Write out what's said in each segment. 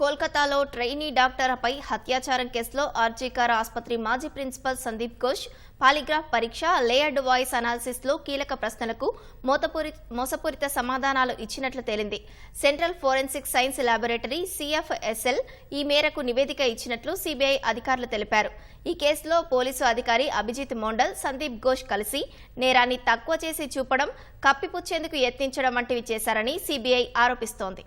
కోల్కతాలో ట్రైనీ డాక్టర్పై హత్యాచారం కేసులో ఆర్జీకార్ ఆసుపత్రి మాజీ ప్రిన్సిపల్ సందీప్ ఘోష్ పాలిగ్రాఫ్ పరీక్ష లేయర్డ్ వాయిస్ అనాలిసిస్లో కీలక ప్రశ్నలకు మోతపూరి మోసపూరిత సమాధానాలు ఇచ్చినట్లు తేలింది. Central forensic science laboratory CFSL ఈ మేరకు నివేదిక ఇచ్చినట్లు సిబిఐ అధికారులు తెలిపారు. ఈ కేసులో పోలీసు అధికారి అభిజిత్ మోండల్ సందీప్ ఘోష్ కలిసి నేరాన్ని తక్కువ చేసి చూపడం కప్పిపుచ్చేందుకు యత్నించడం వంటివి చేశారని సిబిఐ ఆరోపిస్తోంది.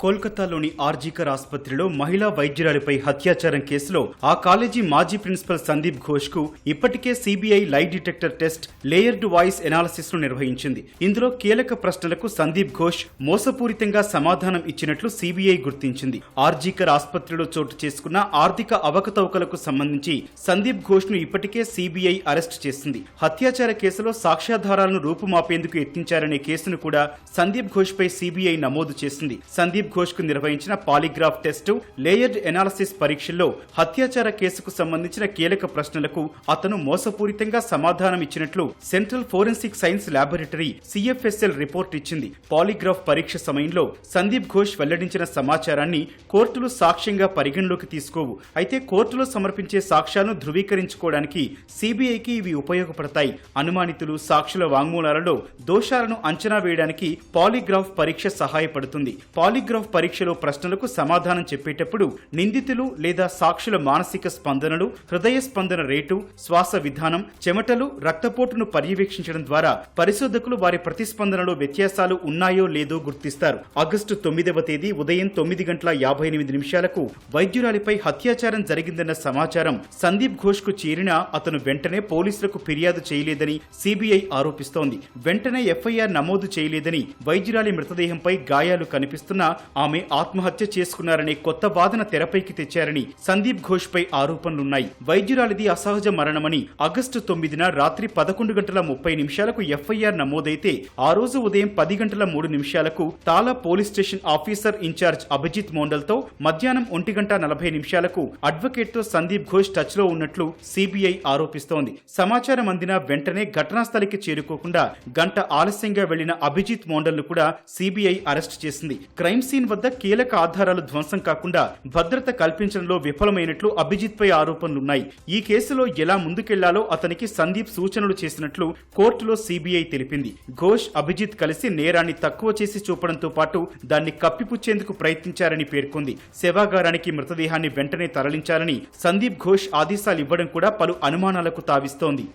కోల్కతాలోని ఆర్జీకర్ ఆసుపత్రిలో మహిళా వైద్యురాలిపై హత్యాచారం కేసులో ఆ కాలేజీ మాజీ ప్రిన్సిపల్ సందీప్ ఘోష్కు ఇప్పటికే CBI lie detector test layered voice ఎనాలిసిస్ను నిర్వహించింది. ఇందులో కీలక ప్రశ్నలకు సందీప్ ఘోష్ మోసపూరితంగా సమాధానం ఇచ్చినట్లు సిబిఐ గుర్తించింది. ఆర్జీకర్ ఆసుపత్రిలో చోటు చేసుకున్న ఆర్థిక అవకతవకలకు సంబంధించి సందీప్ ఘోష్ను ఇప్పటికే సిబిఐ అరెస్ట్ చేసింది. హత్యాచార కేసులో సాక్ష్యాధారాలను రూపుమాపేందుకు యత్నించారనే కేసును కూడా సందీప్ ఘోష్ పై సిబిఐ నమోదు చేసింది. సందీప్ ఘోష్కు నిర్వహించిన పాలిగ్రాఫ్ టెస్టు లేయర్డ్ ఎనాలసిస్ పరీక్షల్లో హత్యాచార కేసుకు సంబంధించిన కీలక ప్రశ్నలకు అతను మోసపూరితంగా సమాధానం ఇచ్చినట్లు central forensic science laboratory CFSL report ఇచ్చింది. పాలిగ్రాఫ్ పరీక్ష సమయంలో సందీప్ ఘోష్ వెల్లడించిన సమాచారాన్ని కోర్టులు సాక్ష్యంగా పరిగణలోకి తీసుకోవు. అయితే కోర్టులో సమర్పించే సాక్ష్యాలను ధృవీకరించుకోవడానికి సిబిఐకి ఇవి ఉపయోగపడతాయి. అనుమానితులు సాక్షుల వాంగ్మూలాలలో దోషాలను అంచనా వేయడానికి పాలిగ్రాఫ్ పరీక్ష సహాయపడుతుంది. పాలిగ్రాఫ్ పరీక్షలో ప్రశ్నలకు సమాధానం చెప్పేటప్పుడు నిందితులు లేదా సాక్షుల మానసిక స్పందనలు హృదయ స్పందన రేటు శ్వాస విధానం చెమటలు రక్తపోటును పర్యవేక్షించడం ద్వారా పరిశోధకులు వారి ప్రతిస్పందనలో వ్యత్యాసాలు ఉన్నాయో లేదో గుర్తిస్తారు. ఆగస్టు తొమ్మిదవ తేదీ ఉదయం తొమ్మిది గంటల యాభై ఎనిమిది నిమిషాలకు వైద్యురాలిపై హత్యాచారం జరిగిందన్న సమాచారం సందీప్ ఘోష్కు చేరినా అతను వెంటనే పోలీసులకు ఫిర్యాదు చేయలేదని సిబిఐ ఆరోపిస్తోంది. వెంటనే ఎఫ్ఐఆర్ నమోదు చేయలేదని వైద్యురాలి మృతదేహంపై గాయాలు కనిపిస్తున్నా ఆమె ఆత్మహత్య చేసుకున్నారనే కొత్త వాదన తెరపైకి తెచ్చారని సందీప్ ఘోష్ పై ఆరోపణలున్నాయి. వైద్యురాలిది అసహజ మరణమని ఆగస్టు తొమ్మిదిన రాత్రి పదకొండు గంటల ముప్పై నిమిషాలకు ఎఫ్ఐఆర్ నమోదైతే ఆ రోజు ఉదయం పది గంటల మూడు నిమిషాలకు Tala police station officer incharge Abhijit మోండల్తో మధ్యాహ్నం ఒంటి గంట నలభై నిమిషాలకు అడ్వకేట్తో సందీప్ ఘోష్ టచ్లో ఉన్నట్లు సిబిఐ ఆరోపిస్తోంది. సమాచారం అందిన వెంటనే ఘటనా స్థలికి చేరుకోకుండా గంట ఆలస్యంగా వెళ్ళిన అభిజిత్ మోండల్ను కూడా సిబిఐ అరెస్ట్ చేసింది. క్రైమ్ సీన్ వద్ద కీలక ఆధారాలు ధ్వంసం కాకుండా భద్రత కల్పించడంలో విఫలమైనట్లు అభిజిత్ పై ఆరోపణలున్నాయి. ఈ కేసులో ఎలా ముందుకెళ్ళాలో అతనికి సందీప్ సూచనలు చేసినట్లు కోర్టులో సిబిఐ తెలిపింది. ఘోష్ అభిజిత్ కలిసి నేరాన్ని తక్కువ చేసి చూపడంతో పాటు దాన్ని కప్పిపుచ్చేందుకు ప్రయత్నించారని పేర్కొంది. శవాగారానికి మృతదేహాన్ని వెంటనే తరలించాలని సందీప్ ఘోష్ ఆదేశాలు ఇవ్వడం కూడా పలు అనుమానాలకు తావిస్తోంది.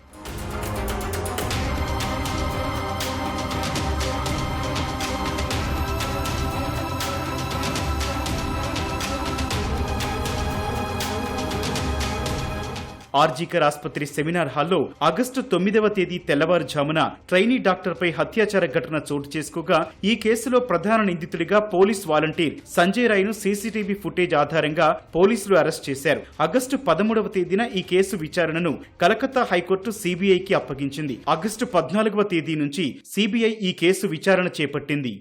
ఆర్జీకర్ ఆసుపత్రి సెమినార్ హాల్లో ఆగస్టు తొమ్మిదవ తేదీ తెల్లవారుజామున ట్రైనీ డాక్టర్పై హత్యాచార ఘటన చోటు చేసుకోగా ఈ కేసులో ప్రధాన నిందితుడిగా పోలీస్ వాలంటీర్ సంజయ్ రాయ్ను సీసీటీవీ ఫుటేజ్ ఆధారంగా పోలీసులు అరెస్ట్ చేశారు. ఆగస్టు పదమూడవ తేదీన ఈ కేసు విచారణను కలకత్తా హైకోర్టు సిబిఐకి అప్పగించింది. ఆగస్టు పద్నాలుగవ తేదీ నుంచి సిబిఐ ఈ కేసు విచారణ చేపట్టింది.